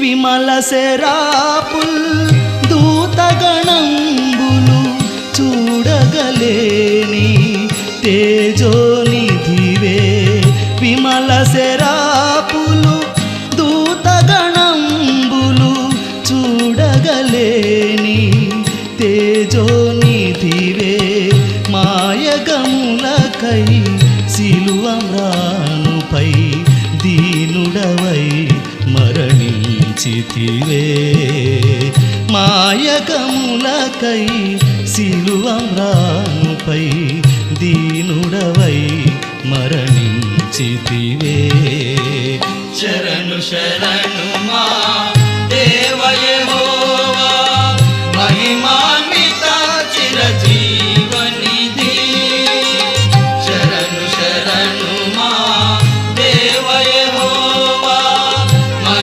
విమల శరాపుల్ దూతగణంబులు చూడగలేని తేజోనిధివే విమల శరాపులు దూతగణంబులు చూడగలేని తేజోనిధివే మాయగములకై సిలువమ్రానుపై దీనుడవై మరణించితివే. మాయకములకై శిలువమ్రానుపై దీనుడవై మరణించితివే. శరణు శరణు మా